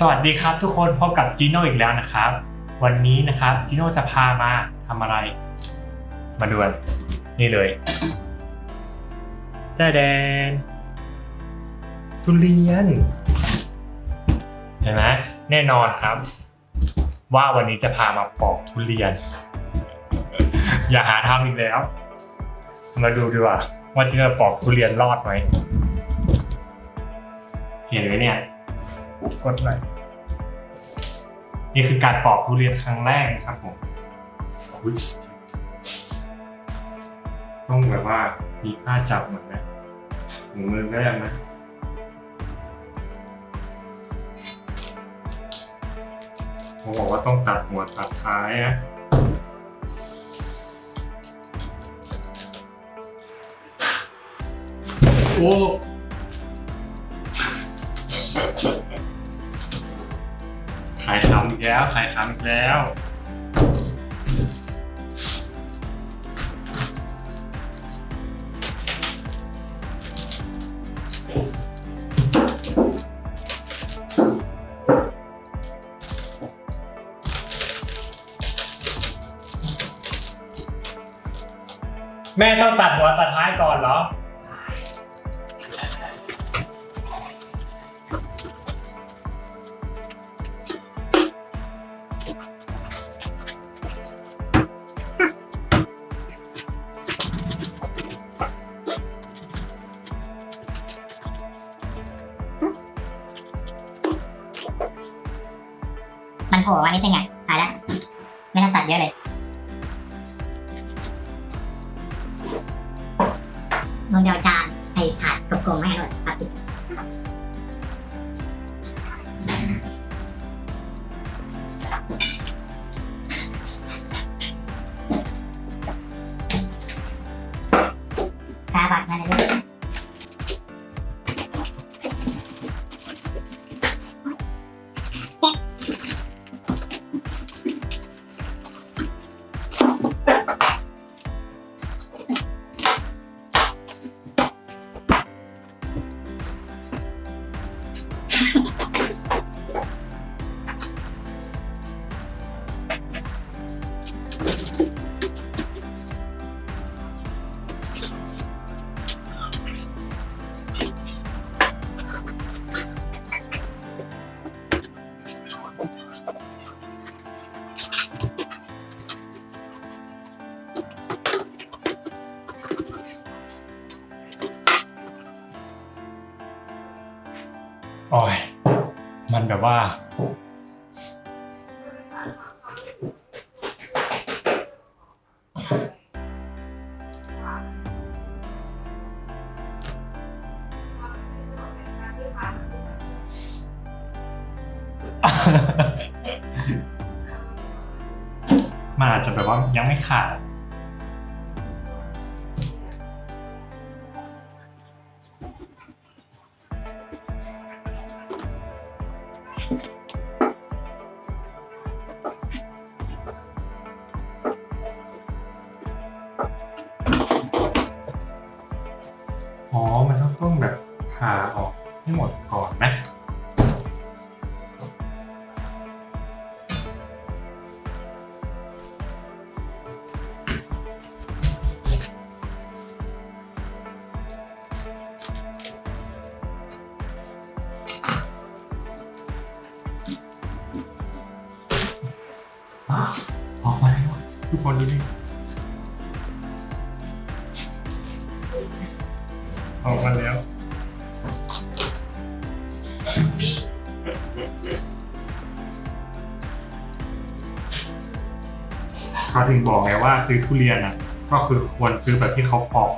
สวัสดีครับทุกคนพบกับจีโน่อีกแล้วนะครับ วันนี้นะครับจีโน่จะพามาทำอะไร มาดูกันนี่เลยแต่แดนทุเรียนเห็นไหมแน่นอนครับ ว่าวันนี้จะพามาปอกทุเรียน อย่าหาทำอีกแล้ว มาดูดีกว่าว่าจะปอกทุเรียนรอดไหมเห็นไหมเนี่ย กดไลค์นี่คือการปอกทุเรียนครั้งแรกนะครับผมอุ๊ยต้องแบบว่ามีผ้าจับเหมือนนะถุงมือก็ได้นะเขาบอกว่าต้องตัดหัวตัดท้ายนะโอ้ ขายคำอีกแล้ว ขายคำอีกแล้ว แม่ต้องตัดหัวตัดท้ายก่อนเหรอ โอ้ยมันแบบว่า อาจจะแบบว่ายังไม่ขาดอ๋อ มันต้องต้องแบบผ่าออกให้หมด ออกมาแล้ว เขาถึงบอกไงว่าซื้อทุเรียนอะ ก็คือควรซื้อแบบที่เขาปอก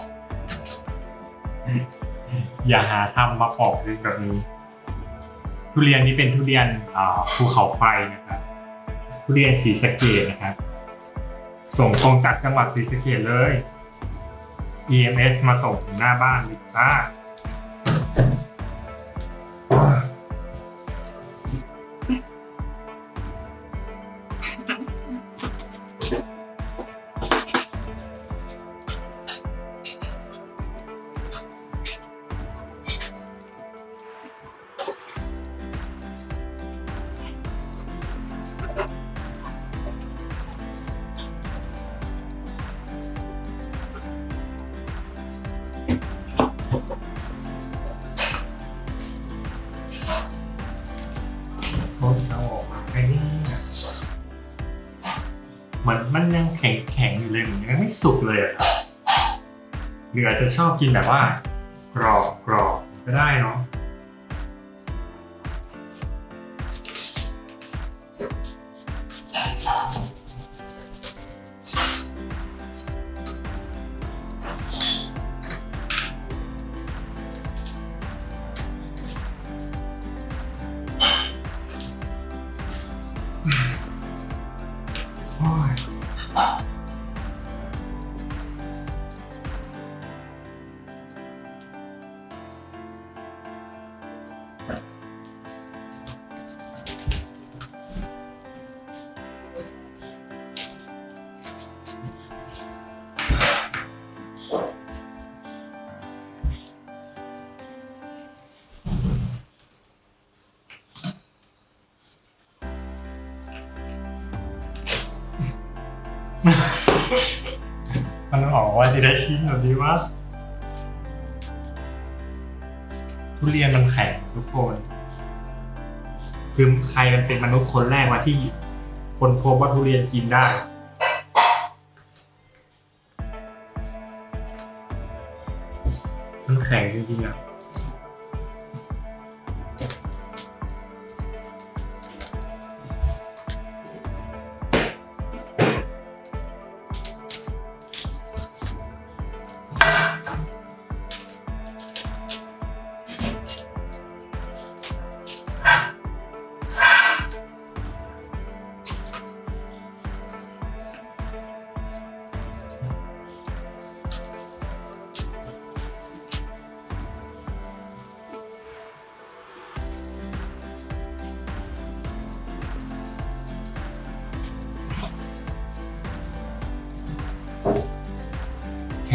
อย่าหาทำมาปอกแบบนี้ ทุเรียนนี้เป็นทุเรียนภูเขาไฟนะครับทุเรียนสีสะเกดนะครับ ส่งตรงจากจังหวัดศรีสะเกดเลย EMS มาส่งหน้าบ้านลิซ่า ยังแข็งแข็งๆอยู่เลยเหมือนยังไม่สุกเลยอะครับหรืออาจจะชอบกินแบบว่ากรอบกรอบก็ได้เนาะ มันออกว่าจะได้ชิ้นแบบนี้วะทุเรียนมันแข็งทุกคนคือใครมันเป็นมนุษย์คนแรกมาที่คนพบว่าทุเรียนกินได้ มันแข็งจริงๆอะ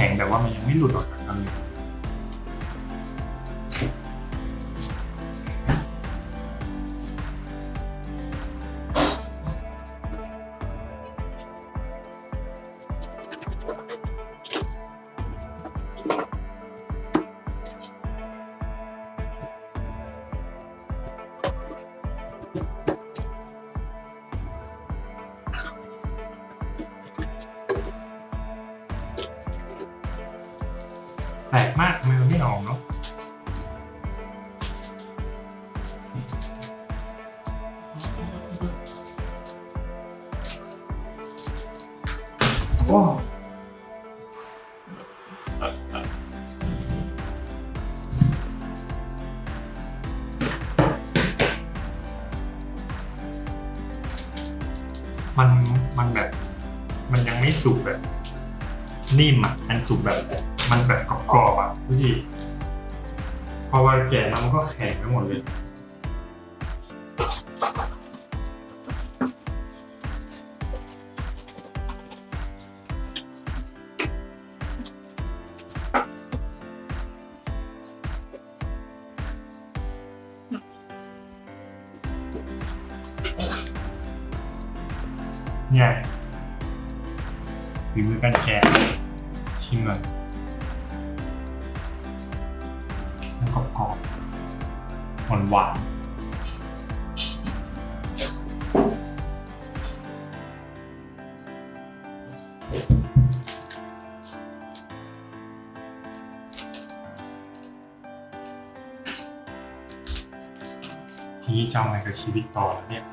ข็งแต่ว่ามันยังไม่หลุดออกจากกันเลย มันมันแบบ มันยังไม่สุกแบบ นิ่มอะอันสุกแบบ มันแบบกรอบๆอะดูดิพอวันแก่แล้วมันก็แข็งไปหมดเลย เนี่ยฝีมือการแกะชิมก่อนมันกรอบๆหวานหวานทีนี้จะเอาไงกับชีวิตต่อแล้วเนี่ย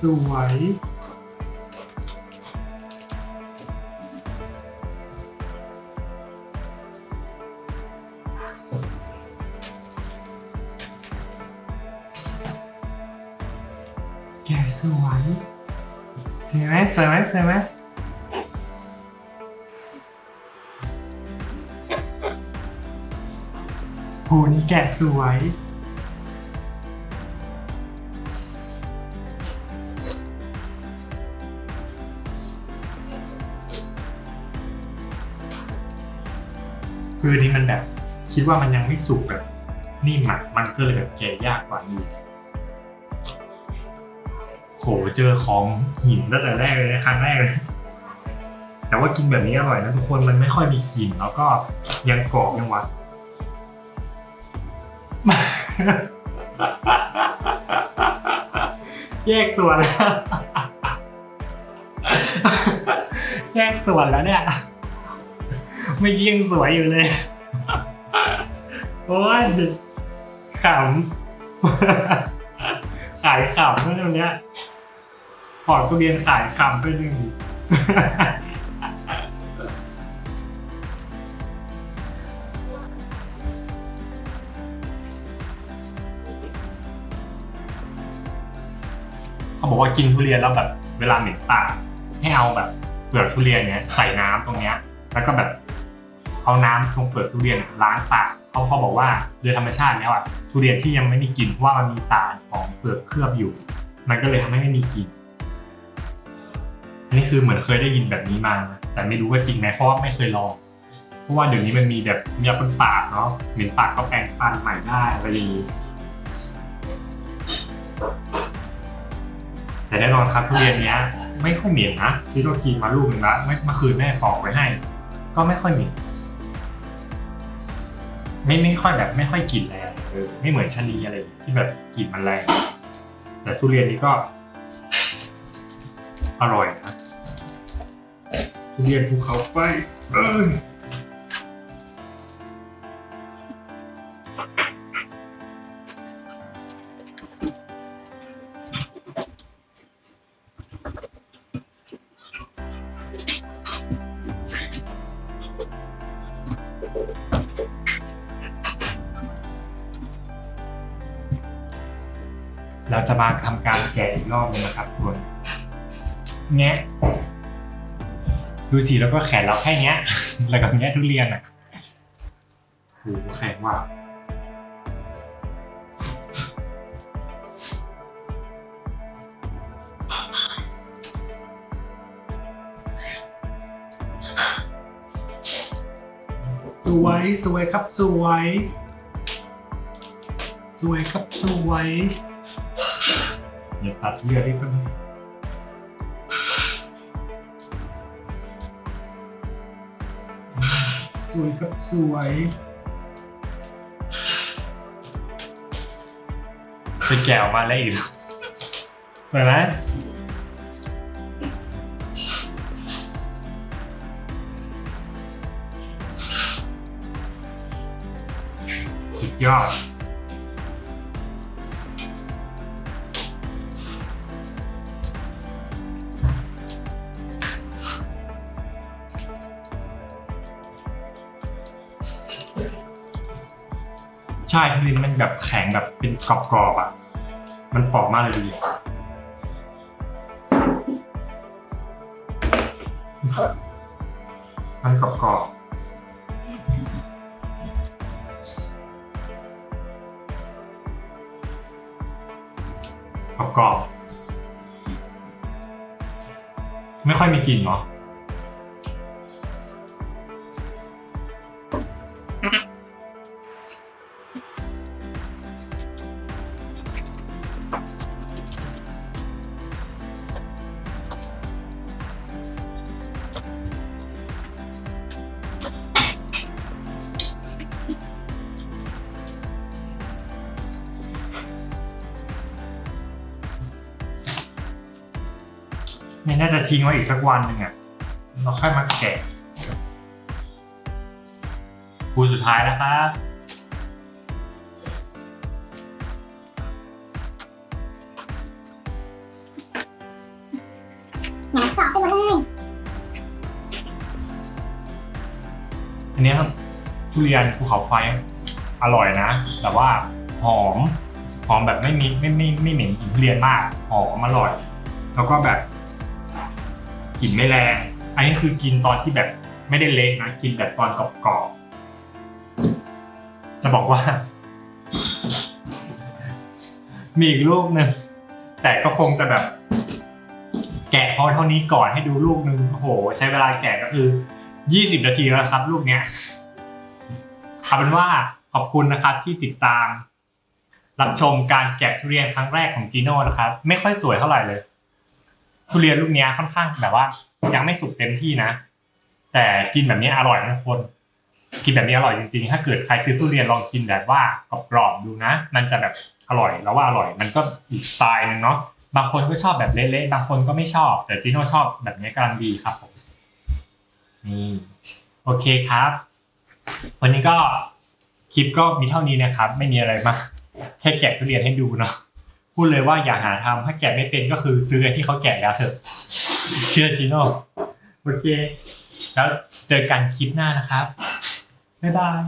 สวย แกสวยสวยไหมสวยไหมสวยไหมโหนี่แกสวย คือนนี้มันแบบคิดว่ามันยังไม่สุกแบบนิ่มอะมันก็เลยแบบแกะยากกว่าอยู่โหเจอของหินตั้งแต่แรกเลยนะครั้งแรกเลยแต่ว่ากินแบบนี้อร่อยนะทุกคนมันไม่ค่อยมีกลิ่นแล้วก็ยังกรอบยังหวานแยกส่วนแล้วแยกส่วนแล้วเนี่ย ไม่ยิ่งสวยอยู่เลย โอ้ยขำ ขายขำเรื่องเนี้ยพอร์ตทุเรียนขายขำไปหนึ่งเขาบอกว่ากินทุเรียนแล้วแบบ เวลาเหม็นปากให้เอาแบบเปลือกทุเรียนเนี้ยใส่น้ำตรงเนี้ย แล้วก็แบบ เอาน้ำตรงเปลือกทุเรียนล้างปากเขาเขาบอกว่าโดยธรรมชาติแล้วอะทุเรียนที่ยังไม่มีกลิ่นเพราะว่ามันมีสารของเปลือกเคลือบอยู่ มันก็เลยทำให้ไม่มีกลิ่นอันนี้คือเหมือนเคยได้ยินแบบนี้มา แต่ไม่รู้ว่าจริงไหมเพราะว่าไม่เคยลองเพราะว่าเดี๋ยวนี้มันมีแบบมียาบนปากเนาะเหม็นปากก็แปรงฟันใหม่ได้อะไรอย่างนี้แต่แน่นอนครับทุเรียนเนี้ยไม่ค่อยเหม็นนะที่เรากินมาลูกหนึ่งละเมื่อเมื่อคืนแม่ปอกไว้ให้ ก็ไม่ค่อยเหม็น ไม่ไม่ค่อยแบบไม่ค่อยกลิ่นแรงเออไม่เหมือนชะนีอะไรที่แบบกลิ่นมันแรง แต่ทุเรียนนี้ก็ อร่อยนะทุเรียนภูเขาไฟเอ้ย รแกะอีกรอบหนึงนะครับทุกคนแงะดูสิแล้วก็แขนเราแค่เนี้ย แล้วก็แงะทุเรียนอะโหแข็งว่ะสวยสวยครับสวย สวยครับสวย อย่าตัดเลือดให้เพื่อนงสวยครับสวยจะแกะออกมาแล้วอีกสวยไหมสุดยอด ใช่ทุเรียนมันแบบแข็งแบบเป็นกรอบๆอะ มันปอกมากเลยดีมันกรอบๆกรอบๆไม่ค่อยมีกลิ่นเนาะาจะทิ้งไว้อีกสักวันหนึ่งอะเราค่อยมาแกะคูสุดท้ายแล้วครับ หนาสอบไปหมดเลยอันนี้ครับทุเรียนภูเขาไฟอร่อยนะ แต่ว่าหอมหอมแบบไม่มีไม่ไม่ไม่เหม็นกลิ่นทุเรียนมากหอมอร่อย แล้วก็แบบ กลิ่นไม่แรง อันนี้คือกินตอนที่แบบไม่ได้เละนะกินแบบตอนกรอบๆจะบอกว่า มีอีกลูกหนึ่งแต่ก็คงจะแบบ แกะพอเท่านี้ก่อนให้ดูลูกหนึ่งโอ้โห ใช้เวลาแกะก็คือ20นาทีแล้วครับ ลูกเนี้ยเอาเป็นว่าขอบคุณนะครับที่ติดตาม รับชมการแกะทุเรียนครั้งแรกของจีโน่นะครับ ไม่ค่อยสวยเท่าไหร่เลย ทุเรียนลูกเนี้ยค่อนข้างแบบว่า ยังไม่สุกเต็มที่นะ แต่กินแบบนี้อร่อยนะทุกคน กินแบบนี้อร่อยจริงๆ ถ้าเกิดใครซื้อทุเรียนลองกินแบบว่ากรอบๆดูนะ มันจะแบบอร่อยแล้วว่าอร่อย มันก็อีกสไตล์หนึงเนาะ บางคนก็ชอบแบบเละๆ บางคนก็ไม่ชอบ แต่จีโน่ชอบแบบนี้กำลังดีครับผมนี่โอเคครับ วันนี้ก็คลิปก็มีเท่านี้นะครับ ไม่มีอะไรมากแค่แกะทุเรียนให้ดูเนาะ พูดเลยว่าอย่าหาทำถ้าแกะไม่เป็นก็คือซื้อไอ้ที่เขาแกะแล้วเถอะ เชื่อจีโน่โอเค แล้วเจอกันคลิปหน้านะครับ บ๊ายบาย